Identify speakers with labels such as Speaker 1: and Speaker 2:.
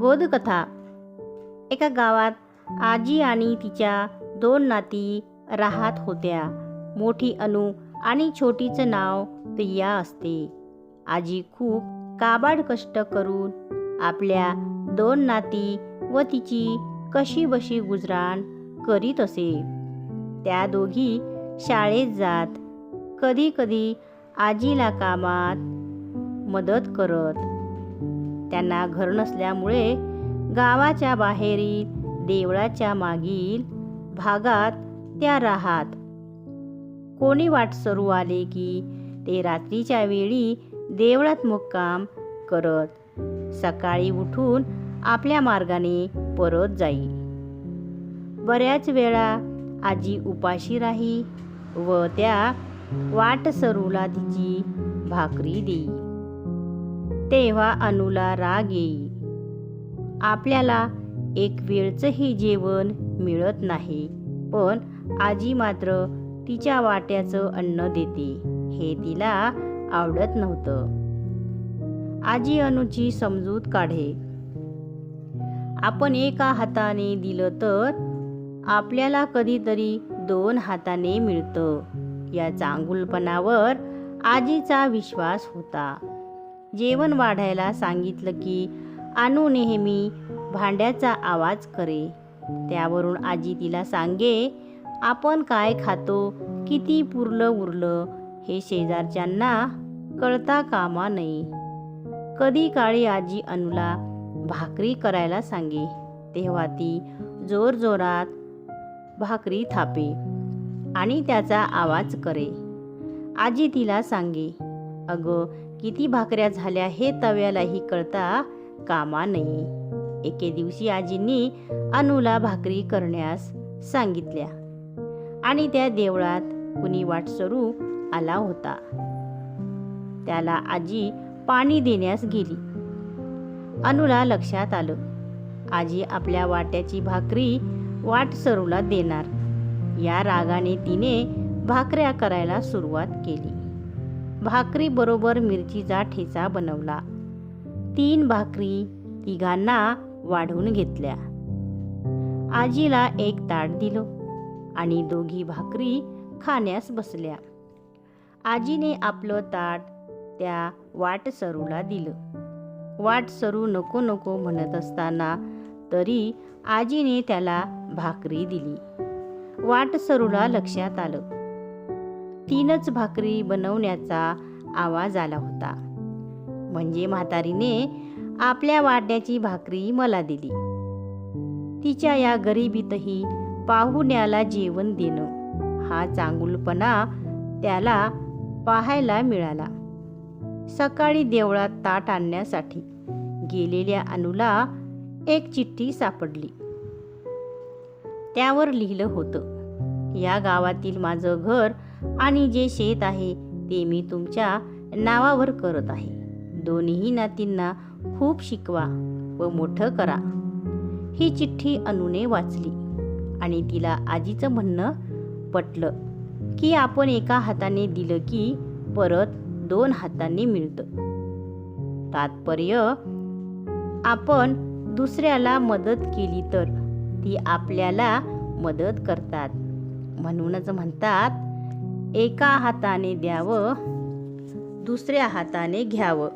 Speaker 1: बोधकथा. एका गावात आजी आणि तिच्या दोन नाती राहत होत्या. मोठी अनु आणि छोटीचं नाव प्रिया असते. आजी खूप काबाड कष्ट करून आपल्या दोन नाती व तिची कशी बशी गुजराण करीत असे. त्या दोघी शाळेत जात कधी कधी आजीला कामात मदत करत. त्यांना घर नसल्यामुळे गावाच्या बाहेरील देवळाच्या मागील भागात त्या राहात. कोणी वाटसरू आले की ते रात्रीच्या वेळी देवळात मुक्काम करत सकाळी उठून आपल्या मार्गाने परत जाई. बऱ्याच वेळा आजी उपाशी राही व त्या वाटसरूला तिची भाकरी देई. तेव्हा अनुला राग येई. आपल्याला एक वेळचंही जेवण मिळत नाही पण आजी मात्र तिच्या वाट्याचं अन्न देते हे तिला आवडत नव्हतं. आजी अनुची समजूत काढे. आपण एका हाताने दिलं तर आपल्याला कधीतरी दोन हाताने मिळतं या चांगुलपणावर आजीचा विश्वास होता. जेवण वाढायला सांगितलं की अनु नेहमी भांड्याचा आवाज करे. त्यावरून आजी तिला सांगे आपण काय खातो? किती पुरलं उरलं? हे शेजारच्यांना कळता कामा नये. कधी काळी आजी अनुला भाकरी करायला सांगे. तेव्हा ती जोरजोरात भाकरी थापे आणि त्याचा आवाज करे. आजी तिला सांगे अगं किती भाकऱ्या झाल्या हे तव्यालाही कळता कामा नये. एके दिवशी आजींनी अनुला भाकरी करण्यास सांगितल्या. आणि त्या देवळात कुणी वाटसरू आला होता. त्याला आजी पाणी देण्यास गेली. अनुला लक्षात आलं. आजी आपल्या वाट्याची भाकरी वाटसरूला देणार. या रागाने तिने भाकऱ्या करायला सुरुवात केली. भाकरी बरोबर मिरचीचा ठेचा बनवला. तीन भाकरी तिघांना वाढवून घेतल्या. आजीला एक ताट दिलं आणि दोघी भाकरी खाण्यास बसल्या. आजीने आपलं ताट त्या वाटसरूला दिलं. वाटसरू नको नको म्हणत असताना तरी आजीने त्याला भाकरी दिली. वाटसरूला लक्षात आलं. तीनच भाकरी बनवण्याचा आवाज आला होता. म्हणजे म्हातारीने आपल्या वाट्याची भाकरी मला दिली. तिच्या या गरिबीतही पाहुण्याला जेवण देणं हा चांगुलपणा त्याला पाहायला मिळाला. सकाळी देवळात ताट आणण्यासाठी गेलेल्या अनुला एक चिठ्ठी सापडली. त्यावर लिहिलं होतं या गावातील माझं घर आणि जे शेत आहे ते मी तुमच्या नावावर करत आहे. दोन्ही नातींना खूप शिकवा व मोठं करा. ही चिठ्ठी अनुने वाचली आणि तिला आजीचं म्हणणं पटलं की आपण एका हाताने दिलं की परत दोन हातांनी मिळतं. तात्पर्य आपण दुसऱ्याला मदत केली तर ती आपल्याला मदत करतात. म्हणूनच म्हणतात एका हाताने द्यावं दुसऱ्या हाताने घ्यावं.